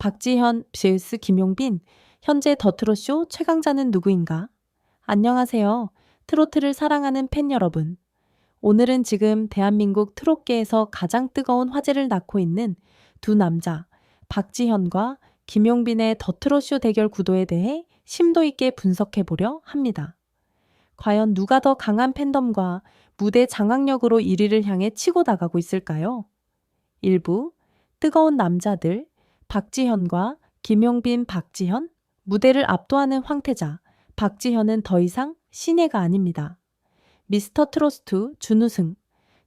박지현 vs 김용빈 현재 더트로쇼 최강자는 누구인가? 안녕하세요. 트로트를 사랑하는 팬 여러분. 오늘은 지금 대한민국 트롯계에서 가장 뜨거운 화제를 낳고 있는 두 남자 박지현과 김용빈의 더트로쇼 대결 구도에 대해 심도 있게 분석해 보려 합니다. 과연 누가 더 강한 팬덤과 무대 장악력으로 1위를 향해 치고 나가고 있을까요? 일부 뜨거운 남자들 박지현과 김용빈 박지현 무대를 압도하는 황태자 박지현은 더 이상 신예가 아닙니다. 미스터 트로스트 준우승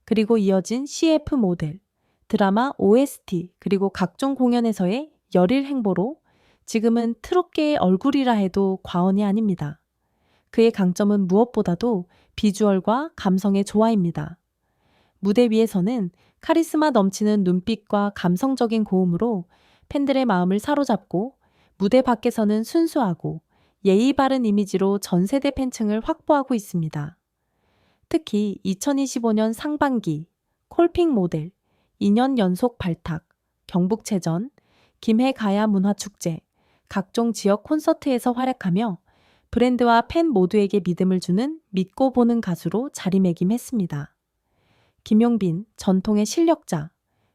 그리고 이어진 CF 모델 드라마 OST 그리고 각종 공연에서의 열일 행보로 지금은 트롯계의 얼굴이라 해도 과언이 아닙니다. 그의 강점은 무엇보다도 비주얼과 감성의 조화입니다. 무대 위에서는 카리스마 넘치는 눈빛과 감성적인 고음으로 팬들의 마음을 사로잡고 무대 밖에서는 순수하고 예의 바른 이미지로 전 세대 팬층을 확보하고 있습니다. 특히 2025년 상반기 콜핑 모델 2년 연속 발탁, 경북체전, 김해 가야 문화축제, 각종 지역 콘서트에서 활약하며 브랜드와 팬 모두에게 믿음을 주는 믿고 보는 가수로 자리매김했습니다. 김용빈, 전통의 실력자,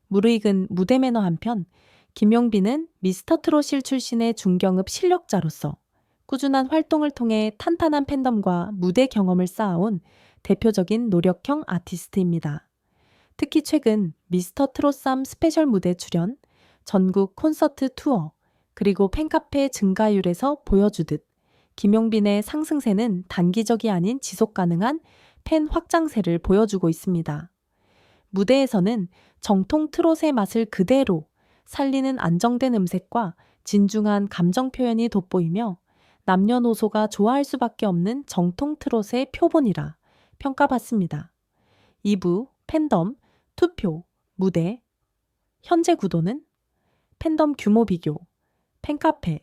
무르익은 무대 매너 한편 김용빈은 미스터 트롯실 출신의 중경읍 실력자로서 꾸준한 활동을 통해 탄탄한 팬덤과 무대 경험을 쌓아온 대표적인 노력형 아티스트입니다. 특히 최근 미스터 트롯삼 스페셜 무대 출연, 전국 콘서트 투어, 그리고 팬카페 증가율에서 보여주듯 김용빈의 상승세는 단기적이 아닌 지속 가능한 팬 확장세를 보여주고 있습니다. 무대에서는 정통 트롯의 맛을 그대로 살리는 안정된 음색과 진중한 감정 표현이 돋보이며 남녀노소가 좋아할 수밖에 없는 정통 트롯의 표본이라 평가받습니다. 2부 팬덤, 투표, 무대 현재 구도는 팬덤 규모 비교, 팬카페,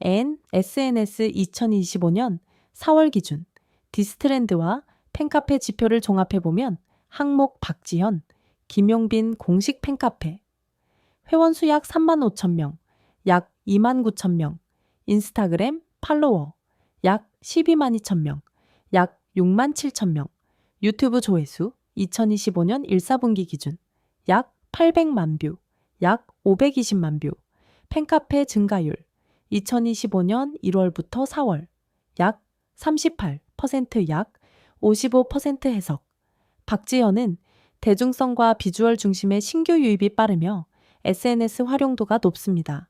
N, SNS 2025년 4월 기준 디스트랜드와 팬카페 지표를 종합해보면 항목 박지현, 김용빈 공식 팬카페, 회원 수 약 3만 5천 명, 약 2만 9천 명, 인스타그램 팔로워 약 12만 2천 명, 약 6만 7천 명, 유튜브 조회수 2025년 1사분기 기준 약 800만 뷰, 약 520만 뷰, 팬카페 증가율 2025년 1월부터 4월 약 38%약 55% 해석. 박지현은 대중성과 비주얼 중심의 신규 유입이 빠르며 SNS 활용도가 높습니다.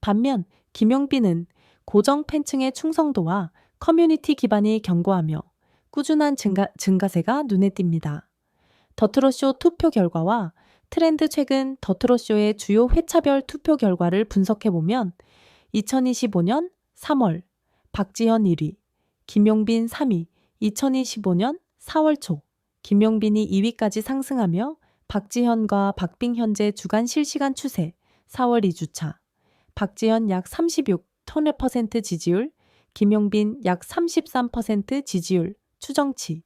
반면 김용빈은 고정 팬층의 충성도와 커뮤니티 기반이 견고하며 꾸준한 증가, 증가세가 눈에 띕니다. 더트로쇼 투표 결과와 트렌드 최근 더트로쇼의 주요 회차별 투표 결과를 분석해보면 2025년 3월 박지현 1위, 김용빈 3위, 2025년 4월 초 김용빈이 2위까지 상승하며 박지현과 박빙 현재 주간 실시간 추세 4월 2주차 박지현 약 36% 지지율, 김용빈 약 33% 지지율 추정치.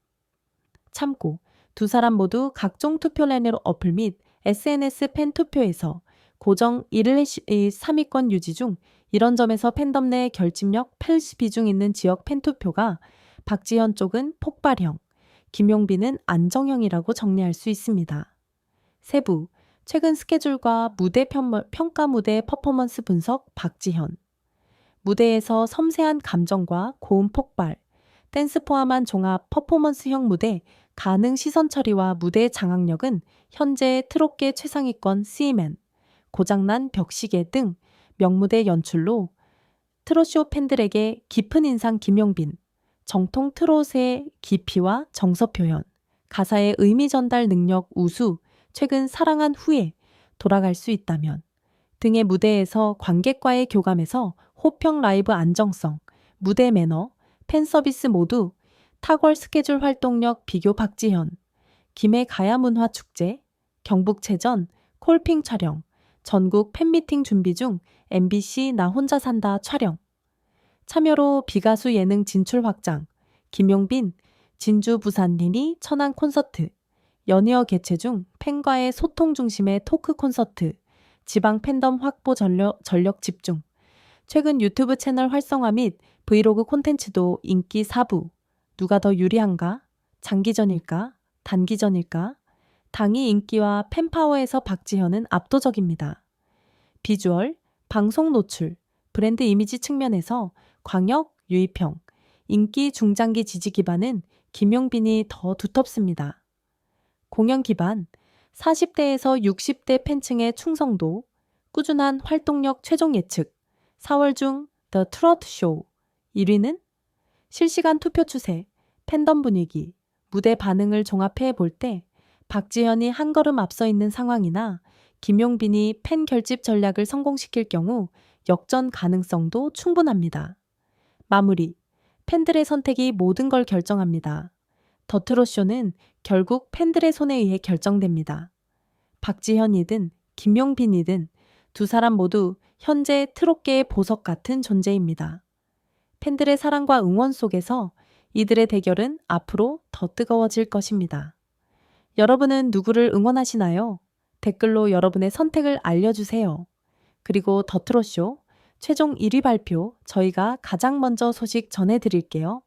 참고 두 사람 모두 각종 투표 라인으로 어플 및 SNS 팬 투표에서 고정 1일 3위권 유지 중 이런 점에서 팬덤 내 결집력 80 비중 있는 지역 팬 투표가 박지현 쪽은 폭발형, 김용빈은 안정형이라고 정리할 수 있습니다. 세부, 최근 스케줄과 무대 평가 무대 퍼포먼스 분석 박지현. 무대에서 섬세한 감정과 고음 폭발, 댄스 포함한 종합 퍼포먼스형 무대 가능 시선 처리와 무대 장악력은 현재 트롯계 최상위권 C맨, 고장난 벽시계 등 명무대 연출로 트롯쇼 팬들에게 깊은 인상 김용빈, 정통 트롯의 깊이와 정서 표현, 가사의 의미 전달 능력 우수, 최근 사랑한 후에 돌아갈 수 있다면 등의 무대에서 관객과의 교감에서 호평 라이브 안정성, 무대 매너, 팬 서비스 모두 탁월 스케줄 활동력 비교 박지현, 김해 가야문화 축제, 경북체전, 콜핑 촬영, 전국 팬미팅 준비 중 MBC 나 혼자 산다 촬영. 참여로 비가수 예능 진출 확장, 김용빈, 진주 부산 리니 천안 콘서트, 연이어 개최 중 팬과의 소통 중심의 토크 콘서트, 지방 팬덤 확보 전력, 전력 집중. 최근 유튜브 채널 활성화 및 브이로그 콘텐츠도 인기 4부. 누가 더 유리한가? 장기전일까? 단기전일까? 당이 인기와 팬파워에서 박지현은 압도적입니다. 비주얼, 방송 노출, 브랜드 이미지 측면에서 광역, 유입형, 인기 중장기 지지 기반은 김용빈이 더 두텁습니다. 공연 기반, 40대에서 60대 팬층의 충성도, 꾸준한 활동력 최종 예측, 4월 중 The Trot Show 1위는 실시간 투표 추세, 팬덤 분위기, 무대 반응을 종합해 볼 때 박지현이 한 걸음 앞서 있는 상황이나 김용빈이 팬 결집 전략을 성공시킬 경우 역전 가능성도 충분합니다. 마무리. 팬들의 선택이 모든 걸 결정합니다. 더트로쇼는 결국 팬들의 손에 의해 결정됩니다. 박지현이든 김용빈이든 두 사람 모두 현재 트롯계의 보석 같은 존재입니다. 팬들의 사랑과 응원 속에서 이들의 대결은 앞으로 더 뜨거워질 것입니다. 여러분은 누구를 응원하시나요? 댓글로 여러분의 선택을 알려주세요. 그리고 더트로쇼 최종 1위 발표 저희가 가장 먼저 소식 전해드릴게요.